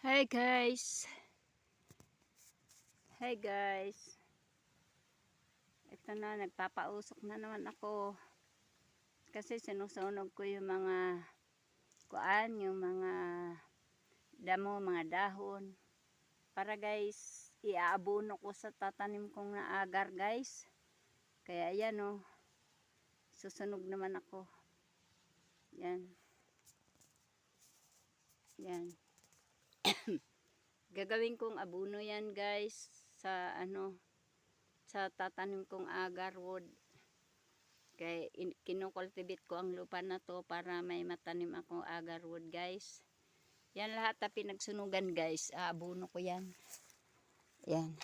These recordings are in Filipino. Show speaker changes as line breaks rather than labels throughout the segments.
Hi guys. Hi guys. Ito na, nagpapausok na naman ako. Kasi sinusunog ko yung mga kuan, yung mga damo, mga dahon. Para guys, iaabono ko sa tatanim kong na agar guys. Kaya yan oh. Susunog naman ako. Yan. Yan. Gagawin kong abuno yan guys sa ano sa tatanim kong agar wood. Kaya in- kinukultivate ko ang lupa na to para may matanim akong agar wood guys. Yan lahat na pinagsunugan guys. Aabuno ko yan. Yan.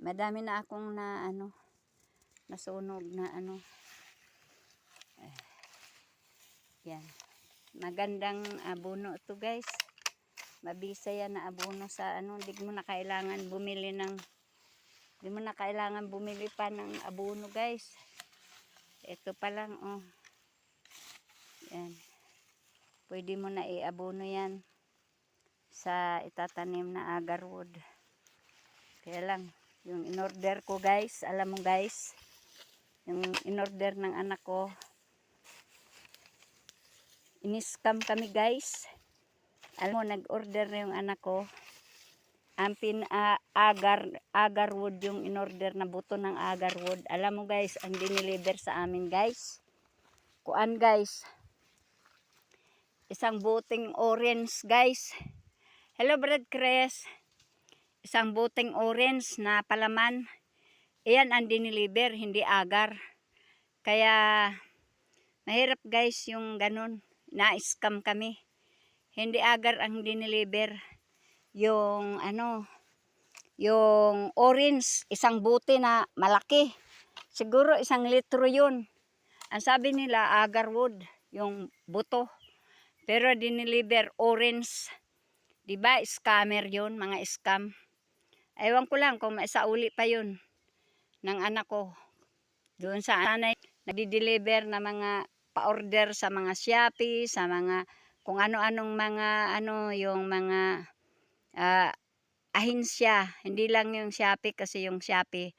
Madami na akong na ano nasunog na ano. Eh, Yan. Magandang abuno to guys mabisa yan na abono sa ano, hindi mo na kailangan bumili ng hindi mo na kailangan bumili pa ng abono guys. Ito pa lang oh. Yan. Pwede mo na iabono yan sa itatanim na agarwood. Kaya lang, yung in-order ko guys, alam mo guys, yung in-order ng anak ko, in-scam kami guys alam mo, nag-order na yung anak ko. Ang pin-agar, agarwood yung in-order na buto ng agarwood. Alam mo guys, ang diniliver sa amin guys. Kuan guys. Isang buting orange guys. Hello Brad Chris. Isang buting orange na palaman. Iyan ang diniliver, hindi agar. Kaya, mahirap guys yung ganun. Na-scam kami hindi agar ang dineliver yung ano yung orange isang buti na malaki. Siguro isang litro yun. Ang sabi nila agar wood yung buto. Pero dineliver orange. Di ba scammer yun mga scam? Ewan ko lang kung maisauli pa yun ng anak ko. Doon sa anay nagdi-deliver na mga pa-order sa mga Shopee sa mga kung ano-anong mga ano yung mga uh, ahinsya. Hindi lang yung Shopee kasi yung Shopee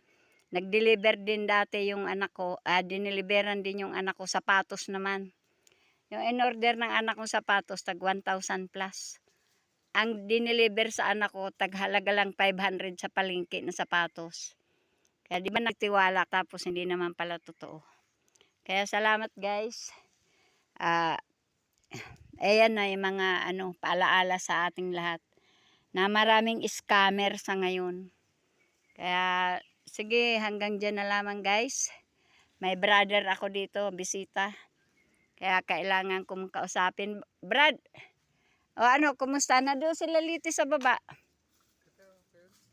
nag-deliver din dati yung anak ko uh, dineliveran din yung anak ko sapatos naman. Yung in-order ng anak ko sapatos tag 1,000 plus. Ang dineliver sa anak ko taghalaga lang 500 sa palengke na sapatos. Kaya di ba nagtiwala tapos hindi naman pala totoo. Kaya salamat guys. Ah uh, ayan na yung mga ano, paalaala sa ating lahat na maraming scammer sa ngayon. Kaya sige hanggang dyan na lamang guys. May brother ako dito, bisita. Kaya kailangan kong kausapin. Brad, o ano, kumusta? Nandun sila liti sa baba?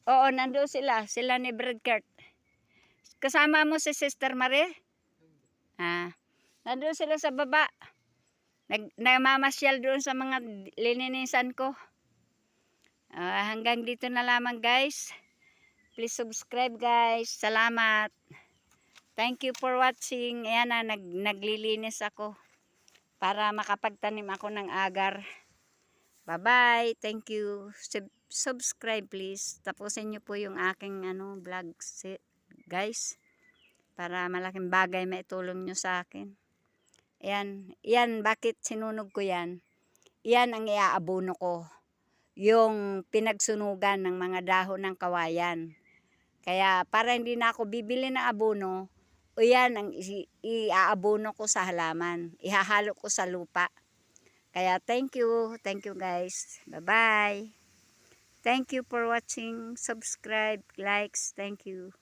Oo, nandun sila. Sila ni Brad Kurt. Kasama mo si Sister Marie? Ah, nandun sila sa baba. Nag, namamasyal doon sa mga lininisan ko. Uh, hanggang dito na lamang guys. Please subscribe guys. Salamat. Thank you for watching. Ayan na, nag, naglilinis ako. Para makapagtanim ako ng agar. Bye-bye. Thank you. Sub subscribe please. Tapusin nyo po yung aking ano, vlog guys. Para malaking bagay maitulong nyo sa akin. Yan, yan, bakit sinunog ko yan? Yan ang iaabono ko. Yung pinagsunugan ng mga dahon ng kawayan. Kaya para hindi na ako bibili ng abono, o yan ang iaabono ko sa halaman. Ihahalo ko sa lupa. Kaya thank you. Thank you guys. Bye-bye. Thank you for watching. Subscribe, likes. Thank you.